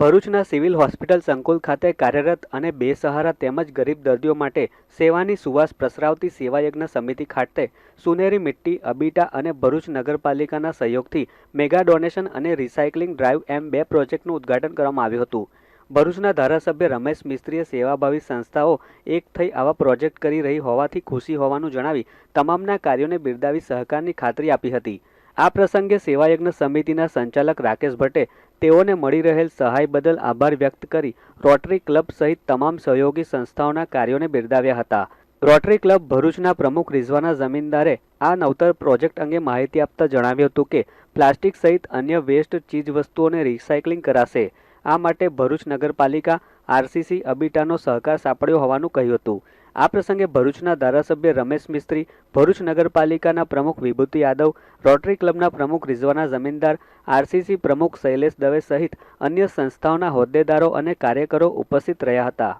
ભરૂચના civil hospital સંકુલ ખાતે કાર્યરત અને બેસહારા તેમજ ગરીબ દર્દીઓ માટે સેવાની સુવાસ પ્રસરાવતી સેવાયજ્ઞ સમિતિ ખાતે સુનેરી મિટ્ટી, અબીટા અને ભરૂચ નગરપાલિકાના સહયોગથી મેગા ડોનેશન અને રિસાયકલિંગ ડ્રાઈવ એમ બે પ્રોજેક્ટનું ઉદ્ઘાટન કરવામાં આવ્યું હતું. ભરૂચના ધારાસભ્ય રમેશ મિસ્ત્રીએ સેવાભાવી સંસ્થાઓ એક થઈ આવા પ્રોજેક્ટ કરી રહી હોવાથી ખુશી હોવાનું જણાવી તમામના કાર્યોને બિરદાવી સહકારની ખાતરી આપી હતી. આ પ્રસંગે સેવાયજ્ઞ સમિતિના સંચાલક રાકેશ ભટ્ટે તેઓને મળી રહેલ સહાય બદલ આભાર વ્યક્ત કરી રોટરી ક્લબ સહિત તમામ સહયોગી સંસ્થાઓના કાર્યોને બિરદાવ્યા હતા. રોટરી ક્લબ ભરૂચના પ્રમુખ રિઝવાના જમીનદારે આ નવતર પ્રોજેક્ટ અંગે માહિતી આપતા જણાવ્યું હતું કે, પ્લાસ્ટિક સહિત અન્ય વેસ્ટ ચીજવસ્તુઓને રિસાયકલિંગ કરાશે. આ માટે ભરૂચ નગરપાલિકા, આરસીસી અબીટાનો સહકાર સાંપડ્યો હોવાનું કહ્યું હતું. આ પ્રસંગે ભરૂચના ધારાસભ્ય રમેશ મિસ્ત્રી ભરૂચ નગરપાલિકાના પ્રમુખ વિભૂતિ યાદવ રોટરી ક્લબના પ્રમુખ રિઝવાના જમીનદાર આરસીસી પ્રમુખ શૈલેષ દવે સહિત અન્ય સંસ્થાઓના હોદ્દેદારો અને કાર્યકરો ઉપસ્થિત રહ્યા હતા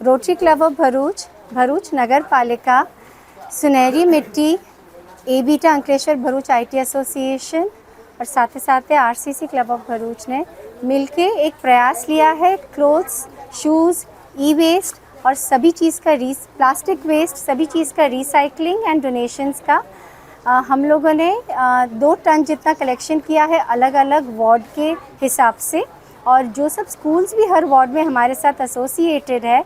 rotary club of Bharuch Bharuch Nagar Palika Sunehri Mitti A beta Ankleshwar Bharuch IT association और साथ ही साथ आरसीसी क्लब ऑफ भरूच ने मिलके एक प्रयास लिया है क्लोथ्स शूज़ ई वेस्ट और सभी चीज़ का री प्लास्टिक वेस्ट सभी चीज़ का रिसाइकलिंग एंड डोनेशंस का अ, हम लोगों ने अ, दो टन जितना कलेक्शन किया है अलग अलग वार्ड के हिसाब से। और जो सब स्कूल्स भी हर वार्ड में हमारे साथ एसोसिएटेड है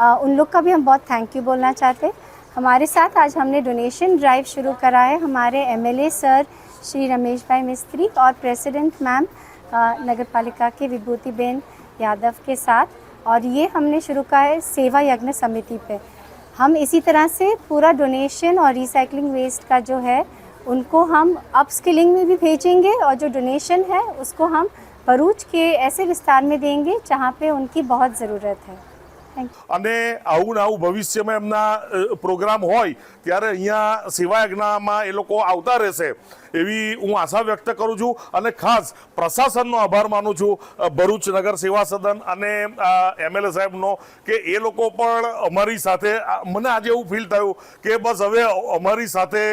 अ, उन लोग का भी हम बहुत थैंक यू बोलना चाहते हैं। हमारे साथ आज हमने डोनेशन ड्राइव शुरू करा है। हमारे एमएलए सर श्री रमेश भाई मिस्त्री और प्रेसिडेंट मैम नगर पालिका के विभूति बेन यादव के साथ। और ये हमने शुरू का है सेवा यज्ञ समिति पे। हम इसी तरह से पूरा डोनेशन और रिसाइकलिंग वेस्ट का जो है, उनको हम अपस्किलिंग में भी भेजेंगे और जो डोनेशन है, उसको हम भरूच के ऐसे विस्तार में देंगे जहाँ पे उनकी बहुत ज़रूरत है। અને આવું ને આવું ભવિષ્યમાં એમના પ્રોગ્રામ હોય, ત્યારે અહીંયા સેવાયજ્ઞામાં એ લોકો આવતા રહેશે એવી હું આશા વ્યક્ત કરું છું. અને ખાસ પ્રશાસનનો આભાર માનું છું ભરૂચ નગર સેવા સદન અને એમએલએ સાહેબનો કે એ લોકો પણ અમારી સાથે મને આજે એવું ફીલ થયું કે બસ હવે અમારી સાથે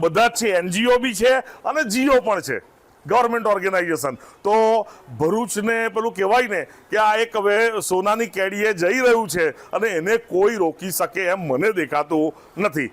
બધા જ છે, એનજીઓ બી છે અને જીઓ પણ છે. ગવર્મેન્ટ ઓર્ગેનાઇઝેશન તો ભરૂચને પેલું કહેવાય ને કે આ એક હવે સોનાની કેડીએ જઈ રહ્યું છે અને એને કોઈ રોકી શકે એમ મને દેખાતું નથી.